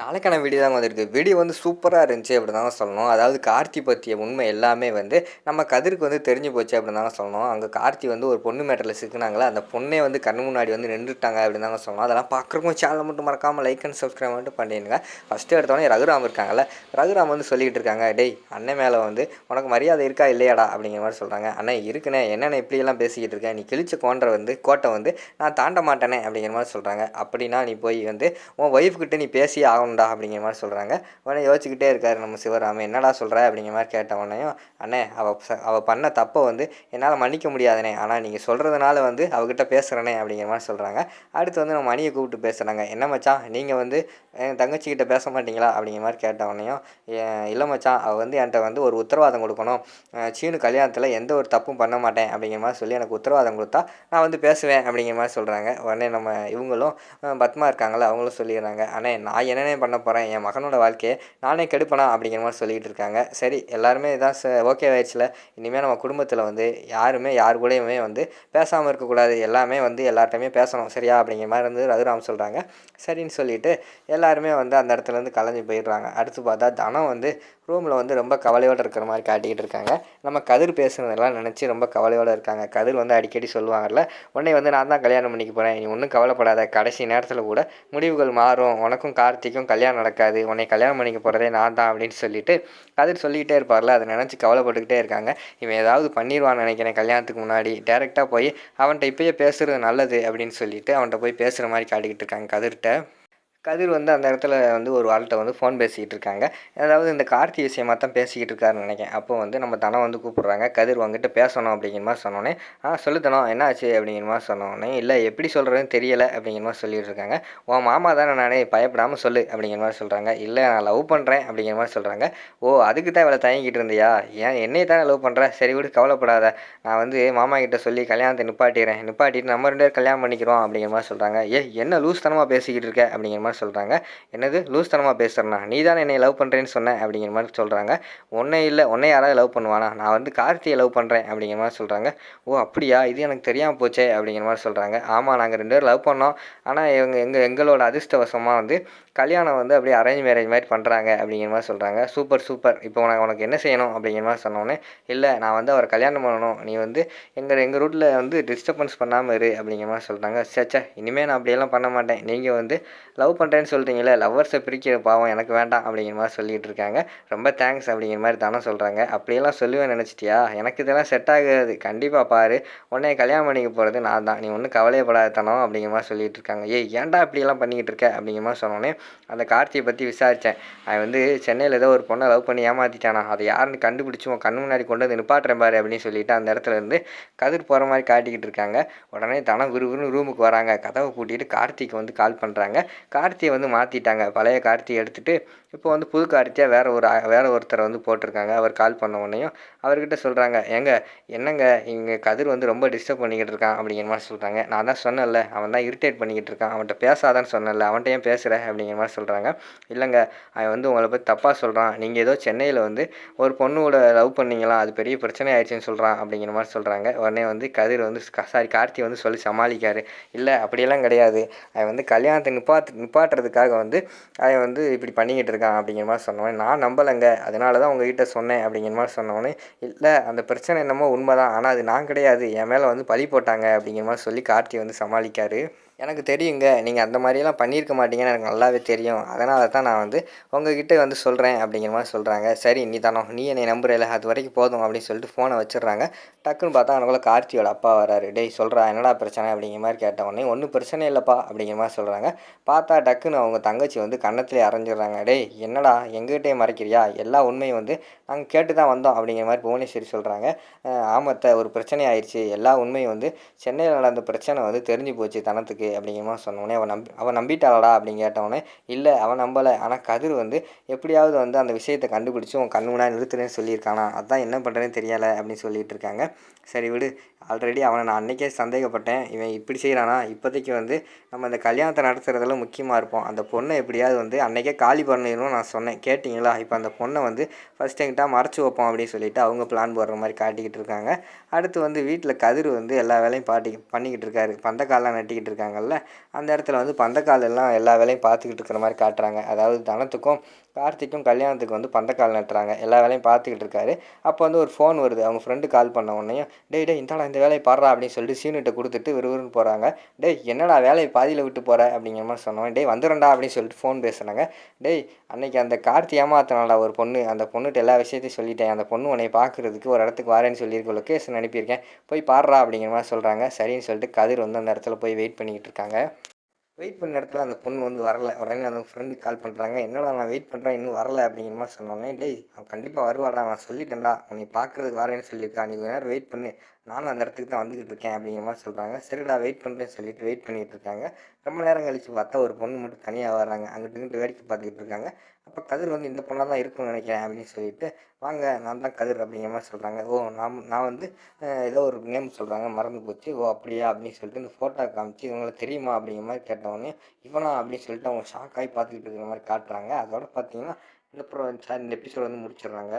நாளைக்கான வீடியோ தான் வந்திருக்கு வீடியோ வந்து சூப்பராக இருந்துச்சு அப்படி தாங்க சொல்லணும். அதாவது கார்த்தி பற்றிய உண்மை எல்லாமே வந்து நம்ம கதிருக்கு வந்து தெரிஞ்சு போச்சு அப்படின்னு தாங்க சொல்லணும். அங்கே கார்த்தி வந்து ஒரு பொண்ணு மேட்டரில் சிக்கினாங்களா அந்த பொண்ணே வந்து கண்ணு முன்னாடி வந்து நின்றுட்டாங்க அப்படின்னு தாங்க சொல்லணும். அதெல்லாம் பார்க்குறக்கும் சேனலை மட்டும் மறக்காமல் லைக் அண்ட் சப்ஸ்கிரைப் மட்டும் பண்ணிடுங்க. ஃபஸ்ட்டு எடுத்தோடனே ரகுராம் இருக்காங்கல்ல ரகுராம் வந்து சொல்லிக்கிட்டு இருக்காங்க டேய் அண்ணன் மேலே வந்து உனக்கு மரியாதை இருக்கா இல்லையாடா? அப்படிங்கிற மாதிரி சொல்கிறாங்க அண்ணன் இருக்குண்ணே. என்னென்ன இப்படியெல்லாம் பேசிக்கிட்டு இருக்கேன் நீ கிழிச்ச கோன்றை வந்து கோட்டை வந்து நான் தாண்ட மாட்டேனே அப்படிங்கிற மாதிரி சொல்கிறாங்க அப்படின்னா நீ போய் வந்து உன் ஒய்ஃப்கிட்ட நீ பேசி ஆகணும்டா அப்படிங்கிற மாதிரி சொல்கிறாங்க உடனே யோசிச்சுக்கிட்டே இருக்காரு நம்ம சிவராம. என்னடா சொல்கிற அப்படிங்கிற மாதிரி கேட்ட உடனேயும் அண்ணே அவள் அவள் பண்ண தப்பை வந்து என்னால் மன்னிக்க முடியாதுனே ஆனால் நீங்கள் சொல்கிறதுனால வந்து அவகிட்ட பேசுகிறேனே அப்படிங்கிற மாதிரி சொல்கிறாங்க அடுத்து வந்து நம்ம மணியை கூப்பிட்டு பேசுகிறாங்க என்ன மச்சான் நீங்கள் வந்து என் தங்கச்சிக்கிட்ட பேச மாட்டீங்களா? அப்படிங்கிற மாதிரி கேட்ட உடனேயும் இல்லை மச்சான் அவள் வந்து என்கிட்ட வந்து ஒரு உத்தரவாதம் கொடுக்கணும். சீனு கல்யாணத்தில் எந்த ஒரு தப்பும் பண்ண மாட்டேன் அப்படிங்கிற மாதிரி சொல்லி எனக்கு உத்தரவாதம் கொடுத்தா நான் வந்து பேசுவேன் அப்படிங்கிற மாதிரி சொல்கிறாங்க உடனே நம்ம இவங்களும் பத்மா இருக்காங்களே அவங்களும் சொல்லிடுறாங்க. அண்ணே நான் நானே பண்ண போகிறேன் என் மகனோட வாழ்க்கையை நானே கெடுப்பனா? அப்படிங்கிற மாதிரி சொல்லிகிட்டு இருக்காங்க. சரி எல்லாருமே இதான் ஓகே ஆயிடுச்சுல. இனிமேல் நம்ம குடும்பத்தில் வந்து யாருமே யார் கூடயுமே வந்து பேசாமல் இருக்கக்கூடாது. எல்லாமே வந்து எல்லார்ட்டையுமே பேசணும். சரியா? அப்படிங்கிற மாதிரி வந்து ரகுராம் சொல்கிறாங்க சரின்னு சொல்லிட்டு எல்லாருமே வந்து அந்த இடத்துலேருந்து கலைஞ்சு போயிடுறாங்க. அடுத்து பார்த்தா தனம் வந்து ரூமில் வந்து ரொம்ப கவலையோடு இருக்கிற மாதிரி காட்டிக்கிட்டு இருக்காங்க. நம்ம கதிர் பேசுனதெல்லாம் நினச்சி ரொம்ப கவலையோடு இருக்காங்க. கதிர் வந்து அடிக்கடி சொல்லுவாங்கல்ல உன்னை வந்து நான் தான் கல்யாணம் பண்ணிக்க போகிறேன் நீ ஒன்றும் கவலைப்படாத. கடைசி நேரத்தில் கூட முடிவுகள் மாறும். உனக்கும் கார்த்திக்கும் கல்யாணம் நடக்காது. உன்னை கல்யாணம் பண்ணிக்க போகிறதே நான் தான் அப்படின்னு சொல்லிட்டு கதிர் சொல்லிக்கிட்டே இருப்பார்ல. அதை நினச்சி கவலைப்பட்டுக்கிட்டே இருக்காங்க. இவன் ஏதாவது பண்ணிடுவான்னு நினைக்கிறேன் கல்யாணத்துக்கு முன்னாடி. டேரெக்டாக போய் அவன்கிட்ட இப்போயே பேசுகிறது நல்லது அப்படின்னு சொல்லிட்டு அவன்கிட்ட போய் பேசுகிற மாதிரி காட்டிக்கிட்டு இருக்காங்க கதிர்கிட்ட. கதிர் வந்து அந்த இடத்துல வந்து ஒரு ஆள்கிட்ட வந்து ஃபோன் பேசிக்கிட்டு இருக்காங்க. அதாவது இந்த கார்த்தி விஷயமாக தான் பேசிக்கிட்டு இருக்காருன்னு நினைக்கிறேன். அப்போ வந்து நம்ம தனம் வந்து கூப்பிட்றாங்க. கதிர் உங்ககிட்ட பேசணும் அப்படிங்கிற மாதிரி சொன்னோன்னே ஆ சொல்லு தனம் என்ன ஆச்சு அப்படிங்கிற மாதிரி சொன்னோன்னே இல்லை எப்படி சொல்கிறதுன்னு தெரியலை அப்படிங்கிற மாதிரி சொல்லிட்டு இருக்காங்க. உன் மாமா தானே நானே பயப்படாமல் சொல்லு அப்படிங்கிற மாதிரி சொல்கிறாங்க இல்லை நான் லவ் பண்ணுறேன் அப்படிங்கிற மாதிரி சொல்கிறாங்க ஓ அதுக்கு தான் இவ்வளோ தயங்கிட்டு இருந்தியா? ஏன் என்னையை தானே லவ் பண்ணுறேன் சரி விடு கவலைப்படாத. நான் வந்து மாமா கிட்ட சொல்லி கல்யாணத்தை நிப்பாட்டிடுறேன். நிப்பாட்டிட்டு நம்ம ரெண்டு பேர் கல்யாணம் பண்ணிக்கிறோம் அப்படிங்கிற மாதிரி சொல்கிறாங்க ஏ என்ன லூஸ் தனமாக பேசிக்கிட்டு இருக்க? அப்படிங்கிற மாதிரி சொல்கிறாங்க என்னது? லூஸ்தனமாக பேசுகிறேண்ணா நீ தான் என்னை லவ் பண்ணுறேன்னு சொன்னேன் அப்படிங்கிற மாதிரி சொல்கிறாங்க ஒன்றே இல்லை ஒன்றே யாராவது லவ் பண்ணுவானா? நான் வந்து கார்த்தியை லவ் பண்ணுறேன் அப்படிங்கிற மாதிரி சொல்கிறாங்க ஓ அப்படியா? இது எனக்கு தெரியாமல் போச்சே அப்படிங்கிற மாதிரி சொல்கிறாங்க ஆமாம் நாங்கள் ரெண்டு பேரும் லவ் பண்ணோம். ஆனால் இவங்க எங்கள் எங்களோட அதிர்ஷ்டவசமாக வந்து கல்யாணம் வந்து அப்படியே அரேஞ்ச் மேரேஜ் மாதிரி பண்ணுறாங்க அப்படிங்கிற மாதிரி சொல்கிறாங்க சூப்பர் சூப்பர் இப்போ நான் உனக்கு என்ன செய்யணும்? அப்படிங்கிற மாதிரி சொன்னோன்னே இல்லை நான் வந்து அவரை கல்யாணம் பண்ணணும். நீ வந்து எங்கள் எங்கள் ரூட்டில் வந்து டிஸ்டர்பன்ஸ் பண்ணாமல் இரு அப்படிங்கிற மாதிரி சொல்கிறாங்க சேச்சா இனிமேல் நான் அப்படியெல்லாம் பண்ண மாட்டேன். நீங்கள் வந்து லவ் பண்ணுறேன்னு சொல்கிறீங்களே லவ்வர்ஸை பிரிக்கிற பாவம் எனக்கு வேண்டாம் அப்படிங்கிற மாதிரி சொல்லிகிட்டு இருக்காங்க. ரொம்ப தேங்க்ஸ் அப்படிங்கிற மாதிரி தானே சொல்கிறாங்க அப்படியெல்லாம் சொல்லுவேன் நினச்சிட்டியா? எனக்கு இதெல்லாம் செட் ஆகாது. கண்டிப்பாக பாரு. உடனே கல்யாணம் பண்ணிக்க போகிறது நான் தான். நீ ஒன்றும் கவலையப்படாத தனம் அப்படிங்கிற மாதிரி சொல்லிகிட்டு இருக்காங்க. ஏய் ஏன்டா இப்படியெல்லாம் பண்ணிக்கிட்டு இருக்க அப்படிங்கிற மாதிரி சொன்னோன்னே அந்த கார்த்தியை பற்றி விசாரித்தேன் அவன் வந்து சென்னையில் ஏதோ ஒரு பொண்ணை லவ் பண்ணி ஏமாற்றிட்டானா அதை யாருன்னு கண்டுபிடிச்சி உன் முன்னாடி கொண்டு வந்து நிப்பாட்டுறேன் பாரு அப்படின்னு சொல்லிட்டு அந்த இடத்துல இருந்து கதிர் போகிற மாதிரி காட்டிக்கிட்டு இருக்காங்க. உடனே தனம் விறுவிறுன்னு ரூமுக்கு வராங்க. கதவை பூட்டிட்டு கார்த்திக்கு வந்து கால் பண்ணுறாங்க கார்த்தியை வந்து மாற்றிட்டாங்க பழைய கார்த்தியை எடுத்துகிட்டு இப்போ வந்து புது கார்த்தியாக வேறு ஒரு வேறு ஒருத்தரை வந்து போட்டிருக்காங்க. அவர் கால் பண்ண உடனேயும் அவர்கிட்ட சொல்கிறாங்க ஏங்க என்னங்க இங்கே கதிர் வந்து ரொம்ப டிஸ்டர்ப் பண்ணிக்கிட்டு இருக்கான்? அப்படிங்கிற மாதிரி சொல்கிறாங்க நான் தான் சொன்னேன்ல அவன் தான் இரிட்டேட் பண்ணிக்கிட்டு இருக்கான். அவன்கிட்ட பேசாதான்னு சொன்னேன்ல அவன்கிட்ட ஏன் பேசுகிற அப்படிங்கிற மாதிரி சொல்கிறாங்க இல்லைங்க அவன் வந்து உங்களை பற்றி தப்பாக சொல்கிறான் நீங்கள் ஏதோ சென்னையில் வந்து ஒரு பொண்ணோட லவ் பண்ணீங்களா? அது பெரிய பிரச்சனை ஆயிடுச்சுன்னு சொல்கிறான் அப்படிங்கிற மாதிரி சொல்கிறாங்க உடனே வந்து கதிர் வந்து சாரி கார்த்தி வந்து சொல்லி சமாளிக்காரு. இல்லை அப்படியெல்லாம் கிடையாது. அவன் வந்து கல்யாணத்தை நிப்பாட்டு நிப்பாட்டுறதுக்காக வந்து அவன் வந்து இப்படி பண்ணிக்கிட்டு இருக்கான் அப்படிங்கிற மாதிரி சொன்னோன்னே நான் நம்பலைங்க. அதனால தான் உங்ககிட்ட சொன்னேன் அப்படிங்கிற மாதிரி சொன்னோன்னே இல்லை அந்த பிரச்சனை என்னமோ உண்மைதான். ஆனால் அது நான் கிடையாது. என் மேலே வந்து பழி போட்டாங்க அப்படிங்கிற மாதிரி சொல்லி கார்த்தி வந்து சமாளிக்காரு. எனக்கு தெரியுங்க. நீங்கள் அந்த மாதிரியெல்லாம் பண்ணியிருக்க மாட்டீங்கன்னு எனக்கு நல்லாவே தெரியும். அதனால தான் நான் வந்து உங்ககிட்ட வந்து சொல்கிறேன் அப்படிங்கிற மாதிரி சொல்கிறாங்க சரி நீ தானோ நீ என்னை நம்புறல அது வரைக்கும் போதும் அப்படின்னு சொல்லிட்டு ஃபோனை வச்சிடுறாங்க. டக்குன்னு பார்த்தா அவனுக்குள்ள கார்த்தியோட அப்பா வராரு. டேய் சொல்கிறா என்னடா பிரச்சனை? அப்படிங்கிற மாதிரி கேட்ட உடனே ஒன்றும் பிரச்சனை இல்லைப்பா அப்படிங்கிற மாதிரி சொல்கிறாங்க பார்த்தா டக்குன்னு அவங்க தங்கச்சி வந்து கன்னத்திலே அரைஞ்சிடுறாங்க. டேய் என்னடா எங்ககிட்டே மறைக்கிறியா? எல்லா உண்மையும் வந்து நாங்கள் கேட்டு தான் வந்தோம் அப்படிங்கிற மாதிரி புவனேஸ்வரி சொல்கிறாங்க ஆமத்த ஒரு பிரச்சனை ஆயிடுச்சு. எல்லா உண்மையும் வந்து சென்னையில் நடந்த பிரச்சனை வந்து தெரிஞ்சு போச்சு தனத்துக்கு. அப்படிங்கிற மாதிரி சொன்னோடனே அவன் நம்பி அவன் நம்பிட்டாளடா அப்படின்னு கேட்டவொடனே இல்லை அவன் நம்பலை. ஆனால் கதிர் வந்து எப்படியாவது வந்து அந்த விஷயத்தை கண்டுபிடிச்சி உன் கண்ணு முன்னாடி நிறுத்துறேன்னு சொல்லியிருக்கானா? அதான் என்ன பண்ணுறேன்னு தெரியலை அப்படின்னு சொல்லிட்டு இருக்காங்க. சரி விடு ஆல்ரெடி அவனை நான் அன்றைக்கே சந்தேகப்பட்டேன். இவன் இப்படி செய்கிறானா இப்போதைக்கு வந்து நம்ம இந்த கல்யாணத்தை நடத்துகிறதுல முக்கியமாக இருப்போம். அந்த பொண்ணை எப்படியாவது வந்து அன்றைக்கே காலி பண்ணிடணும்னு நான் சொன்னேன். கேட்டிங்களா? இப்போ அந்த பொண்ணை வந்து ஃபஸ்ட் எங்கிட்ட மறைச்சி வைப்போம் அப்படின்னு சொல்லிட்டு அவங்க பிளான் போடுற மாதிரி காட்டிக்கிட்டு இருக்காங்க. அடுத்து வந்து வீட்டில் கதிர் வந்து எல்லா வேலையும் பாட்டி பண்ணிக்கிட்டு இருக்காரு. பந்தக்கால்லாம் நட்டிக்கிட்டு இருக்காங்கல்ல? அந்த இடத்துல வந்து பந்தக்கால் எல்லாம் எல்லா வேலையும் பார்த்துக்கிட்டு இருக்கிற மாதிரி காட்டுறாங்க. அதாவது தனத்துக்கும் கார்த்திக்கும் கல்யாணத்துக்கு வந்து பந்தக்கால் நட்டுறாங்க. எல்லா வேலையும் பார்த்துக்கிட்டு இருக்காரு. அப்போ வந்து ஒரு ஃபோன் வருது. அவங்க ஃப்ரெண்டு கால் பண்ண உடனே டே டே இந்தாடா இந்த வேலையை பாடுறா அப்படின்னு சொல்லிட்டு சீனிட்ட கொடுத்துட்டு விறுவிறுன்னு போகிறாங்க டேய் என்னடா வேலையை பாதியில் விட்டு போகிற அப்படிங்கிற மாதிரி சொன்னோம் டேய் வந்துடும்டா அப்படின்னு சொல்லிட்டு ஃபோன் பேசுனாங்க. டேய் அன்னைக்கு அந்த கார்த்தி ஏமாத்தினால ஒரு பொண்ணு. அந்த பொண்ணுகிட்ட எல்லா விஷயத்தையும் சொல்லிட்டேன். அந்த பொண்ணு உன்னை பார்க்குறதுக்கு ஒரு இடத்துக்கு வரேன்னு சொல்லியிருக்க லொக்கேஷன் அனுப்பியிருக்கேன். போய் பாடுறா அப்படிங்கிற மாதிரி சொல்கிறாங்க சரின்னு சொல்லிட்டு கதிர் வந்து அந்த இடத்துல போய் வெயிட் பண்ணிக்கிட்டு இருக்காங்க. வெயிட் பண்ண இடத்துல அந்த பொண்ணு வந்து வரல. உடனே அந்த ஃப்ரெண்டுக்கு கால் பண்ணுறாங்க என்னடா நான் வெயிட் பண்ணுறேன் இன்னும் வரல அப்படிங்கிற மாதிரி சொன்னோன்னே டேய் அவன் கண்டிப்பாக வருவாடா. நான் சொல்லிட்டேன்டா. உன்னை பார்க்குறதுக்கு வரேன்னு சொல்லியிருக்கான் நீ கொஞ்ச நேரம் வெயிட் பண்ணு. நானும் அந்த இடத்துக்கு தான் வந்துக்கிட்டு இருக்கேன் அப்படிங்கிற மாதிரி சொல்கிறாங்க சரிடா வெயிட் பண்ணுறேன்னு சொல்லிட்டு வெயிட் பண்ணிகிட்டு இருக்காங்க. ரொம்ப நேரம் கழித்து பார்த்தா ஒரு பொண்ணு மட்டும் தனியாக வர்றாங்க அங்கிட்டு இங்கிட்டு வேடிக்கை பார்த்துக்கிட்டு இருக்காங்க. அப்போ கதிர் வந்து இந்த பொண்ணாக தான் இருக்கும்னு நினைக்கிறேன் அப்படின்னு சொல்லிட்டு வாங்க நான் தான் கதிர் அப்படிங்கிற மாதிரி சொல்கிறாங்க ஓ நான் நான் வந்து ஏதோ ஒரு நேம் சொல்கிறாங்க மறந்து போச்சு. ஓ அப்படியா அப்படின்னு சொல்லிட்டு இந்த ஃபோட்டோ காமிச்சு இவங்களுக்கு தெரியுமா அப்படிங்கிற மாதிரி கேட்டவொடனே இவனா அப்படின்னு சொல்லிட்டு அவங்க ஷாக் ஆகி பார்த்துக்கிட்டு இருக்கிற மாதிரி காட்டுறாங்க. அதோட பார்த்தீங்கன்னா இந்த ப்ரோ சார் இந்த எபிசோட் வந்து முடிச்சிடுறாங்க.